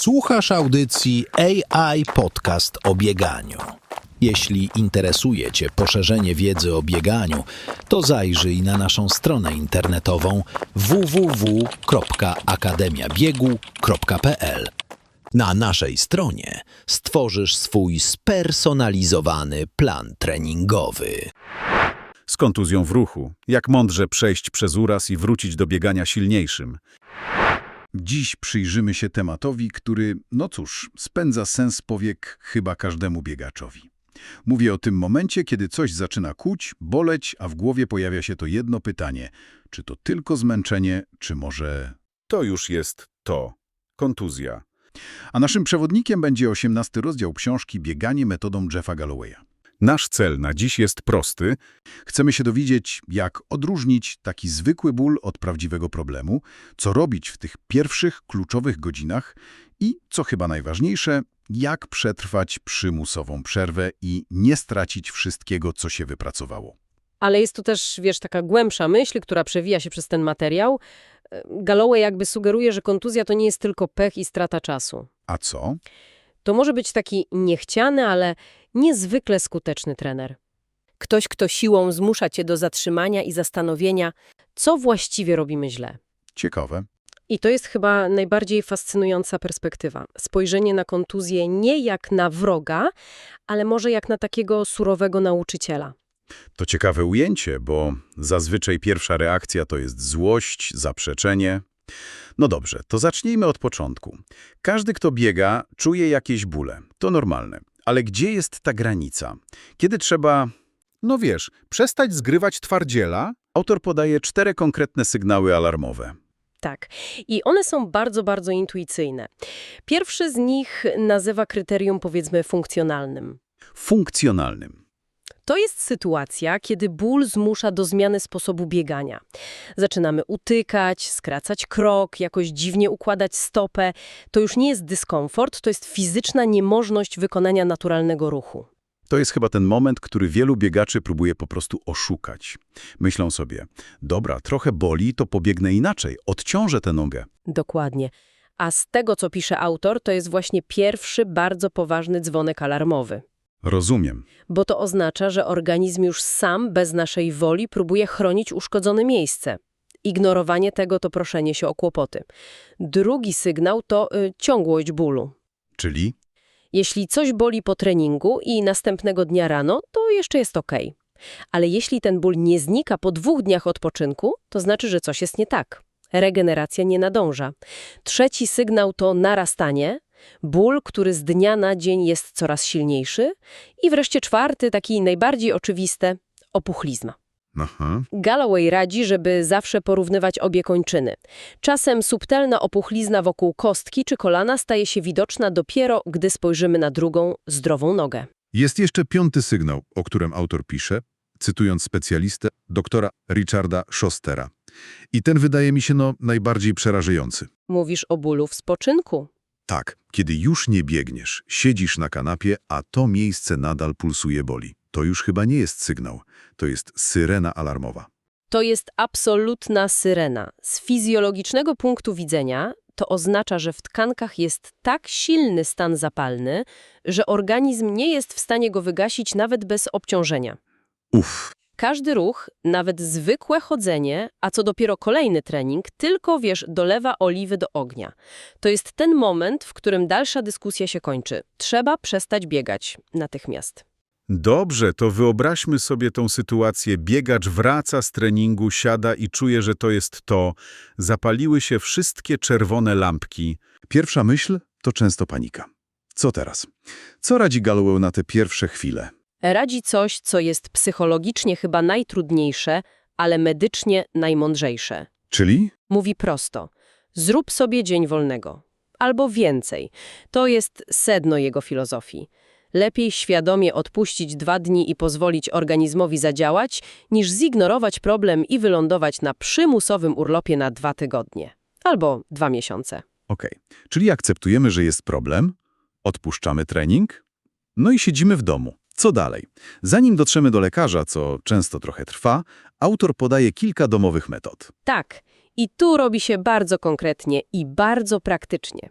Słuchasz audycji AI Podcast o bieganiu. Jeśli interesuje Cię poszerzenie wiedzy o bieganiu, to zajrzyj na naszą stronę internetową www.akademiabiegu.pl. Na naszej stronie stworzysz swój spersonalizowany plan treningowy. Z kontuzją w ruchu. Jak mądrze przejść przez uraz i wrócić do biegania silniejszym. Dziś przyjrzymy się tematowi, który, no cóż, spędza sens powiek chyba każdemu biegaczowi. Mówię o tym momencie, kiedy coś zaczyna kuć, boleć, a w głowie pojawia się to jedno pytanie. Czy to tylko zmęczenie, czy może... To już jest to. Kontuzja. A naszym przewodnikiem będzie 18 rozdział książki Bieganie metodą Jeffa Gallowaya. Nasz cel na dziś jest prosty. Chcemy się dowiedzieć, jak odróżnić taki zwykły ból od prawdziwego problemu, co robić w tych pierwszych, kluczowych godzinach i, co chyba najważniejsze, jak przetrwać przymusową przerwę i nie stracić wszystkiego, co się wypracowało. Ale jest tu też, wiesz, taka głębsza myśl, która przewija się przez ten materiał. Galloway jakby sugeruje, że kontuzja to nie jest tylko pech i strata czasu. A co? To może być taki niechciany, ale niezwykle skuteczny trener. Ktoś, kto siłą zmusza cię do zatrzymania i zastanowienia, co właściwie robimy źle. Ciekawe. I to jest chyba najbardziej fascynująca perspektywa. Spojrzenie na kontuzję nie jak na wroga, ale może jak na takiego surowego nauczyciela. To ciekawe ujęcie, bo zazwyczaj pierwsza reakcja to jest złość, zaprzeczenie. No dobrze, to zacznijmy od początku. Każdy, kto biega, czuje jakieś bóle. To normalne. Ale gdzie jest ta granica? Kiedy trzeba... No wiesz, przestać zgrywać twardziela? Autor podaje cztery konkretne sygnały alarmowe. Tak. I one są bardzo, bardzo intuicyjne. Pierwszy z nich nazywa kryterium, powiedzmy, funkcjonalnym. Funkcjonalnym. To jest sytuacja, kiedy ból zmusza do zmiany sposobu biegania. Zaczynamy utykać, skracać krok, jakoś dziwnie układać stopę. To już nie jest dyskomfort, to jest fizyczna niemożność wykonania naturalnego ruchu. To jest chyba ten moment, który wielu biegaczy próbuje po prostu oszukać. Myślą sobie, dobra, trochę boli, to pobiegnę inaczej, odciążę tę nogę. Dokładnie. A z tego, co pisze autor, to jest właśnie pierwszy bardzo poważny dzwonek alarmowy. Rozumiem. Bo to oznacza, że organizm już sam, bez naszej woli, próbuje chronić uszkodzone miejsce. Ignorowanie tego to proszenie się o kłopoty. Drugi sygnał to y, ciągłość bólu. Czyli? Jeśli coś boli po treningu i następnego dnia rano, to jeszcze jest ok. Ale jeśli ten ból nie znika po dwóch dniach odpoczynku, to znaczy, że coś jest nie tak. Regeneracja nie nadąża. Trzeci sygnał to narastanie, ból, który z dnia na dzień jest coraz silniejszy. I wreszcie czwarty, taki najbardziej oczywisty, opuchlizna. Aha. Galloway radzi, żeby zawsze porównywać obie kończyny. Czasem subtelna opuchlizna wokół kostki czy kolana staje się widoczna dopiero, gdy spojrzymy na drugą, zdrową nogę. Jest jeszcze piąty sygnał, o którym autor pisze, cytując specjalistę, doktora Richarda Schostera. I ten wydaje mi się no najbardziej przerażający. Mówisz o bólu w spoczynku. Tak, kiedy już nie biegniesz, siedzisz na kanapie, a to miejsce nadal pulsuje boli. To już chyba nie jest sygnał, to jest syrena alarmowa. To jest absolutna syrena. Z fizjologicznego punktu widzenia to oznacza, że w tkankach jest tak silny stan zapalny, że organizm nie jest w stanie go wygasić nawet bez obciążenia. Uff, Każdy ruch, nawet zwykłe chodzenie, a co dopiero kolejny trening, tylko, wiesz, dolewa oliwy do ognia. To jest ten moment, w którym dalsza dyskusja się kończy. Trzeba przestać biegać natychmiast. Dobrze, to wyobraźmy sobie tą sytuację. Biegacz wraca z treningu, siada i czuje, że to jest to. Zapaliły się wszystkie czerwone lampki. pierwsza myśl to często panika. Co teraz? Co radzi Galloway na te pierwsze chwile? Radzi coś, co jest psychologicznie chyba najtrudniejsze, ale medycznie najmądrzejsze. Czyli? Mówi prosto: zrób sobie dzień wolnego. Albo więcej. To jest sedno jego filozofii. Lepiej świadomie odpuścić dwa dni i pozwolić organizmowi zadziałać, niż zignorować problem i wylądować na przymusowym urlopie na dwa tygodnie. Albo dwa miesiące. Okej, czyli akceptujemy, że jest problem, odpuszczamy trening, no i siedzimy w domu. Co dalej? Zanim dotrzemy do lekarza, co często trochę trwa, autor podaje kilka domowych metod. Tak, i tu robi się bardzo konkretnie i bardzo praktycznie.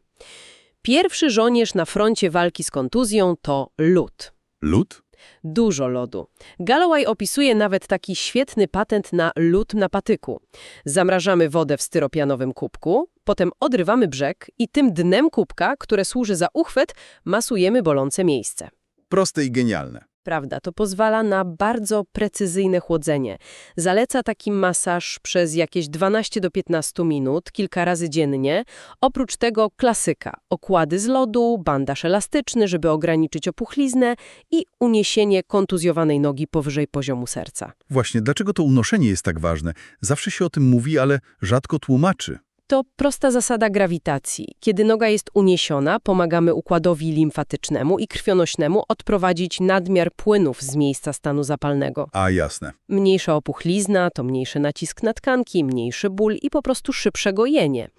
Pierwszy żołnierz na froncie walki z kontuzją to lód. Lód? Dużo lodu. Galloway opisuje nawet taki świetny patent na lód na patyku. Zamrażamy wodę w styropianowym kubku, potem odrywamy brzeg i tym dnem kubka, które służy za uchwyt, masujemy bolące miejsce. Proste i genialne. Prawda, to pozwala na bardzo precyzyjne chłodzenie. Zaleca taki masaż przez jakieś 12 do 15 minut, kilka razy dziennie. Oprócz tego klasyka, okłady z lodu, bandaż elastyczny, żeby ograniczyć opuchliznę i uniesienie kontuzjowanej nogi powyżej poziomu serca. Właśnie, dlaczego to unoszenie jest tak ważne? Zawsze się o tym mówi, ale rzadko tłumaczy. To prosta zasada grawitacji. Kiedy noga jest uniesiona, pomagamy układowi limfatycznemu i krwionośnemu odprowadzić nadmiar płynów z miejsca stanu zapalnego. A jasne. Mniejsza opuchlizna to mniejszy nacisk na tkanki, mniejszy ból i po prostu szybsze gojenie.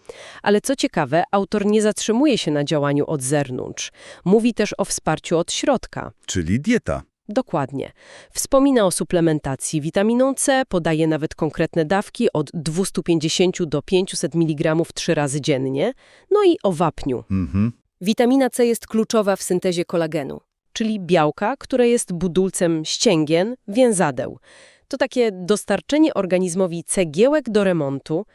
Ale co ciekawe, autor nie zatrzymuje się na działaniu od zewnątrz. Mówi też o wsparciu od środka. Czyli dieta. Dokładnie. Wspomina o suplementacji witaminą C, podaje nawet konkretne dawki od 250 do 500 mg trzy razy dziennie, no i o wapniu. Mhm. Witamina C jest kluczowa w syntezie kolagenu, czyli białka, które jest budulcem ścięgien, więzadeł. To takie dostarczenie organizmowi cegiełek do remontu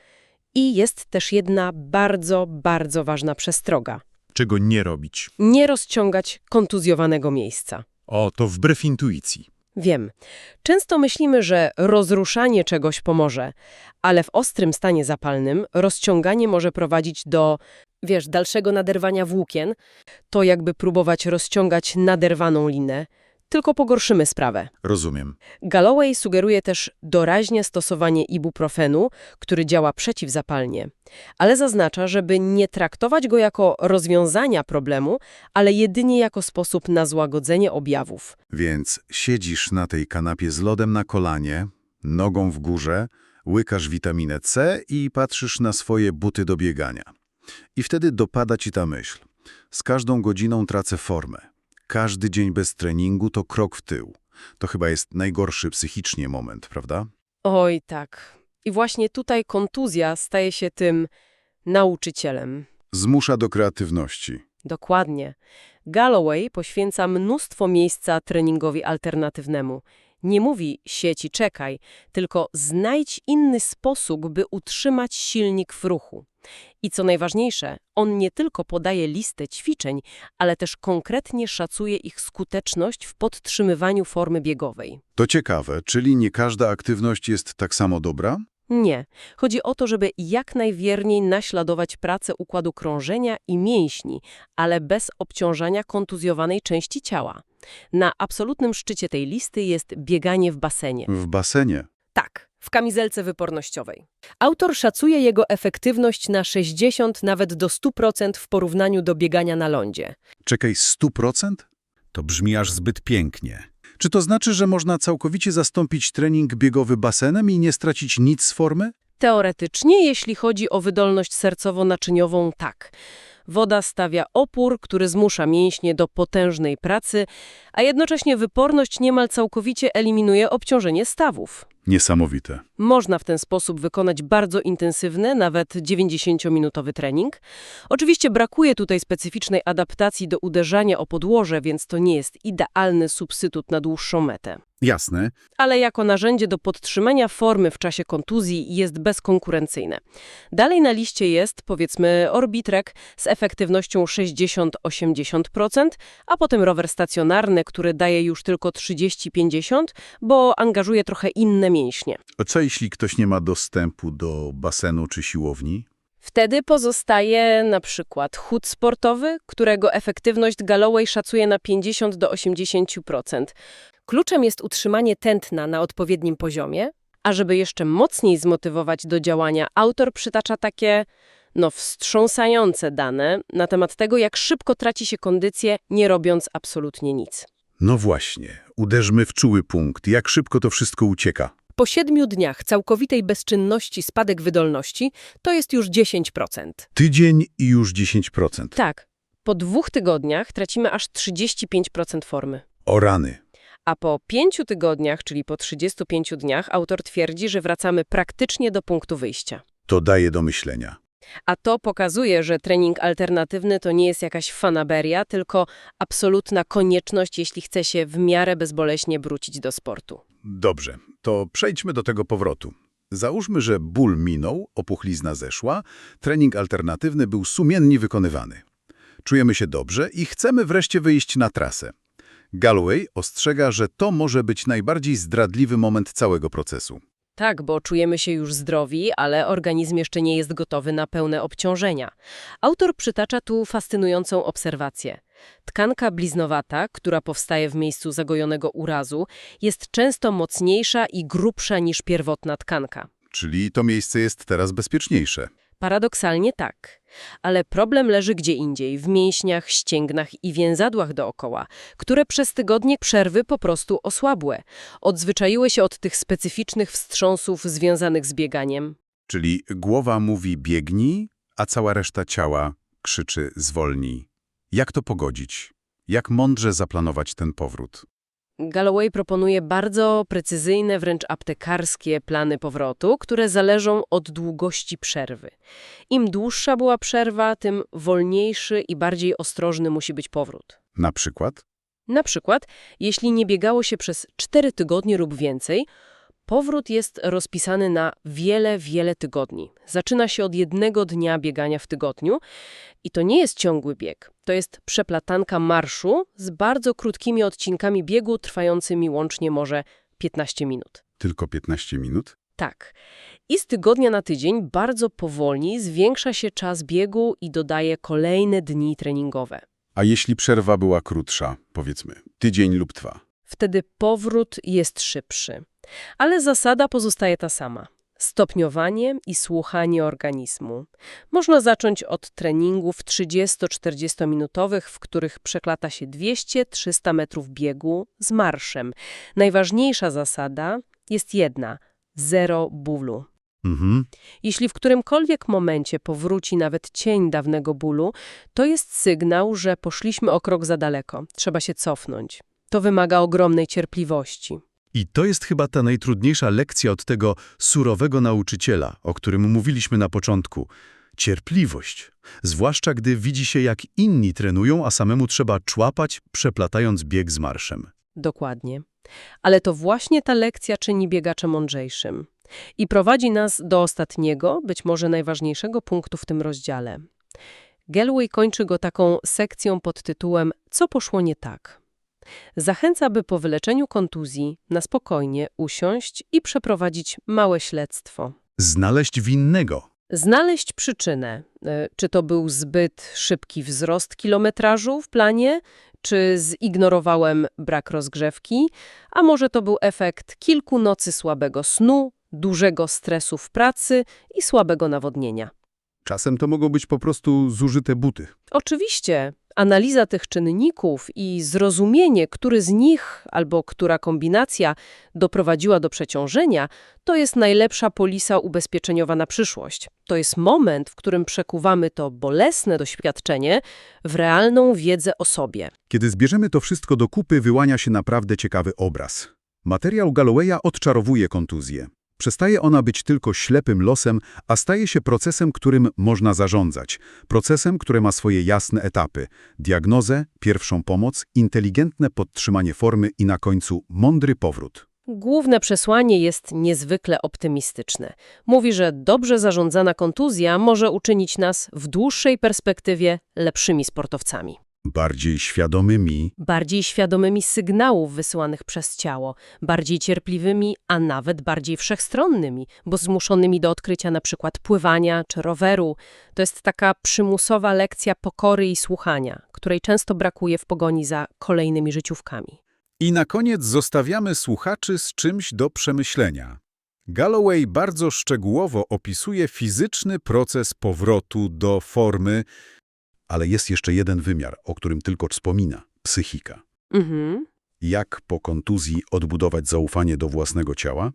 i jest też jedna bardzo, bardzo ważna przestroga. Czego nie robić? Nie rozciągać kontuzjowanego miejsca. O, to wbrew intuicji. Wiem. Często myślimy, że rozruszanie czegoś pomoże, ale w ostrym stanie zapalnym rozciąganie może prowadzić do, wiesz, dalszego naderwania włókien. To jakby próbować rozciągać naderwaną linę, tylko pogorszymy sprawę. Rozumiem. Galloway sugeruje też doraźnie stosowanie ibuprofenu, który działa przeciwzapalnie, ale zaznacza, żeby nie traktować go jako rozwiązania problemu, ale jedynie jako sposób na złagodzenie objawów. Więc siedzisz na tej kanapie z lodem na kolanie, nogą w górze, łykasz witaminę C i patrzysz na swoje buty do biegania. I wtedy dopada ci ta myśl. Z każdą godziną tracę formę. Każdy dzień bez treningu to krok w tył. To chyba jest najgorszy psychicznie moment, prawda? Oj, tak. I właśnie tutaj kontuzja staje się tym nauczycielem. Zmusza do kreatywności. Dokładnie. Galloway poświęca mnóstwo miejsca treningowi alternatywnemu. Nie mówi sieci czekaj, tylko znajdź inny sposób, by utrzymać silnik w ruchu. I co najważniejsze, on nie tylko podaje listę ćwiczeń, ale też konkretnie szacuje ich skuteczność w podtrzymywaniu formy biegowej. To ciekawe, czyli nie każda aktywność jest tak samo dobra? Nie. Chodzi o to, żeby jak najwierniej naśladować pracę układu krążenia i mięśni, ale bez obciążania kontuzjowanej części ciała. Na absolutnym szczycie tej listy jest bieganie w basenie. W basenie. Tak, w kamizelce wypornościowej. Autor szacuje jego efektywność na 60 nawet do 100% w porównaniu do biegania na lądzie. Czekaj, 100%? To brzmi aż zbyt pięknie. Czy to znaczy, że można całkowicie zastąpić trening biegowy basenem i nie stracić nic z formy? Teoretycznie, jeśli chodzi o wydolność sercowo-naczyniową, tak. Woda stawia opór, który zmusza mięśnie do potężnej pracy, a jednocześnie wyporność niemal całkowicie eliminuje obciążenie stawów. Niesamowite. Można w ten sposób wykonać bardzo intensywny, nawet 90-minutowy trening. Oczywiście brakuje tutaj specyficznej adaptacji do uderzania o podłoże, więc to nie jest idealny substytut na dłuższą metę. Jasne. Ale jako narzędzie do podtrzymania formy w czasie kontuzji jest bezkonkurencyjne. Dalej na liście jest, powiedzmy, Orbitrek z efektywnością 60-80%, a potem rower stacjonarny, który daje już tylko 30-50%, bo angażuje trochę inne mięśnie. A co jeśli ktoś nie ma dostępu do basenu czy siłowni? Wtedy pozostaje na przykład chód sportowy, którego efektywność Galloway szacuje na 50 do 80%. Kluczem jest utrzymanie tętna na odpowiednim poziomie, a żeby jeszcze mocniej zmotywować do działania, autor przytacza takie, no, wstrząsające dane na temat tego, jak szybko traci się kondycję, nie robiąc absolutnie nic. No właśnie, uderzmy w czuły punkt. Jak szybko to wszystko ucieka? Po siedmiu dniach całkowitej bezczynności spadek wydolności to jest już 10%. Tydzień i już 10%. Tak, po dwóch tygodniach tracimy aż 35% formy. O rany. A po pięciu tygodniach, czyli po 35 dniach, autor twierdzi, że wracamy praktycznie do punktu wyjścia. To daje do myślenia. A to pokazuje, że trening alternatywny to nie jest jakaś fanaberia, tylko absolutna konieczność, jeśli chce się w miarę bezboleśnie wrócić do sportu. Dobrze, to przejdźmy do tego powrotu. Załóżmy, że ból minął, opuchlizna zeszła, trening alternatywny był sumiennie wykonywany. Czujemy się dobrze i chcemy wreszcie wyjść na trasę. Galloway ostrzega, że to może być najbardziej zdradliwy moment całego procesu. Tak, bo czujemy się już zdrowi, ale organizm jeszcze nie jest gotowy na pełne obciążenia. Autor przytacza tu fascynującą obserwację. Tkanka bliznowata, która powstaje w miejscu zagojonego urazu, jest często mocniejsza i grubsza niż pierwotna tkanka. Czyli to miejsce jest teraz bezpieczniejsze. Paradoksalnie tak. Ale problem leży gdzie indziej, w mięśniach, ścięgnach i więzadłach dookoła, które przez tygodnie przerwy po prostu osłabłe. Odzwyczaiły się od tych specyficznych wstrząsów związanych z bieganiem. Czyli głowa mówi biegnij, a cała reszta ciała krzyczy zwolnij. Jak to pogodzić? Jak mądrze zaplanować ten powrót? Galloway proponuje bardzo precyzyjne, wręcz aptekarskie plany powrotu, które zależą od długości przerwy. Im dłuższa była przerwa, tym wolniejszy i bardziej ostrożny musi być powrót. Na przykład? Na przykład, jeśli nie biegało się przez 4 tygodnie lub więcej, powrót jest rozpisany na wiele, wiele tygodni. Zaczyna się od jednego dnia biegania w tygodniu i to nie jest ciągły bieg. To jest przeplatanka marszu z bardzo krótkimi odcinkami biegu trwającymi łącznie może 15 minut. Tylko 15 minut? Tak. I z tygodnia na tydzień bardzo powolnie zwiększa się czas biegu i dodaje kolejne dni treningowe. A jeśli przerwa była krótsza, powiedzmy, tydzień lub dwa? Wtedy powrót jest szybszy. Ale zasada pozostaje ta sama. Stopniowanie i słuchanie organizmu. Można zacząć od treningów 30-40 minutowych, w których przeklata się 200-300 metrów biegu z marszem. Najważniejsza zasada jest jedna – zero bólu. Mhm. Jeśli w którymkolwiek momencie powróci nawet cień dawnego bólu, to jest sygnał, że poszliśmy o krok za daleko. Trzeba się cofnąć. To wymaga ogromnej cierpliwości. I to jest chyba ta najtrudniejsza lekcja od tego surowego nauczyciela, o którym mówiliśmy na początku. Cierpliwość. Zwłaszcza gdy widzi się, jak inni trenują, a samemu trzeba człapać, przeplatając bieg z marszem. Dokładnie. Ale to właśnie ta lekcja czyni biegacza mądrzejszym. I prowadzi nas do ostatniego, być może najważniejszego punktu w tym rozdziale. Galloway kończy go taką sekcją pod tytułem Co poszło nie tak? Zachęca, by po wyleczeniu kontuzji na spokojnie usiąść i przeprowadzić małe śledztwo. Znaleźć winnego. Znaleźć przyczynę. E, Czy to był zbyt szybki wzrost kilometrażu w planie, czy zignorowałem brak rozgrzewki, a może to był efekt kilku nocy słabego snu, dużego stresu w pracy i słabego nawodnienia. Czasem to mogą być po prostu zużyte buty. Oczywiście, analiza tych czynników i zrozumienie, który z nich albo która kombinacja doprowadziła do przeciążenia, to jest najlepsza polisa ubezpieczeniowa na przyszłość. To jest moment, w którym przekuwamy to bolesne doświadczenie w realną wiedzę o sobie. Kiedy zbierzemy to wszystko do kupy, wyłania się naprawdę ciekawy obraz. Materiał Gallowaya odczarowuje kontuzję. Przestaje ona być tylko ślepym losem, a staje się procesem, którym można zarządzać. Procesem, który ma swoje jasne etapy. Diagnozę, pierwszą pomoc, inteligentne podtrzymanie formy i na końcu mądry powrót. Główne przesłanie jest niezwykle optymistyczne. Mówi, że dobrze zarządzana kontuzja może uczynić nas w dłuższej perspektywie lepszymi sportowcami. Bardziej świadomymi, bardziej świadomymi sygnałów wysyłanych przez ciało, bardziej cierpliwymi, a nawet bardziej wszechstronnymi, bo zmuszonymi do odkrycia na przykład pływania czy roweru. To jest taka przymusowa lekcja pokory i słuchania, której często brakuje w pogoni za kolejnymi życiówkami. I na koniec zostawiamy słuchaczy z czymś do przemyślenia. Galloway bardzo szczegółowo opisuje fizyczny proces powrotu do formy, ale jest jeszcze jeden wymiar, o którym tylko wspomina – psychika. Mhm. Jak po kontuzji odbudować zaufanie do własnego ciała?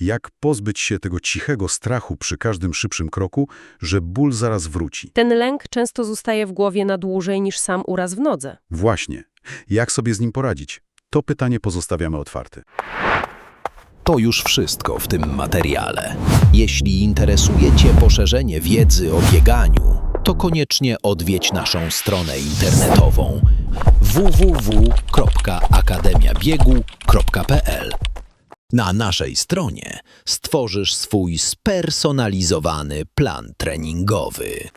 Jak pozbyć się tego cichego strachu przy każdym szybszym kroku, że ból zaraz wróci? Ten lęk często zostaje w głowie na dłużej niż sam uraz w nodze. Właśnie. Jak sobie z nim poradzić? To pytanie pozostawiamy otwarte. To już wszystko w tym materiale. Jeśli interesuje Cię poszerzenie wiedzy o bieganiu, to koniecznie odwiedź naszą stronę internetową www.akademiabiegu.pl. Na naszej stronie stworzysz swój spersonalizowany plan treningowy.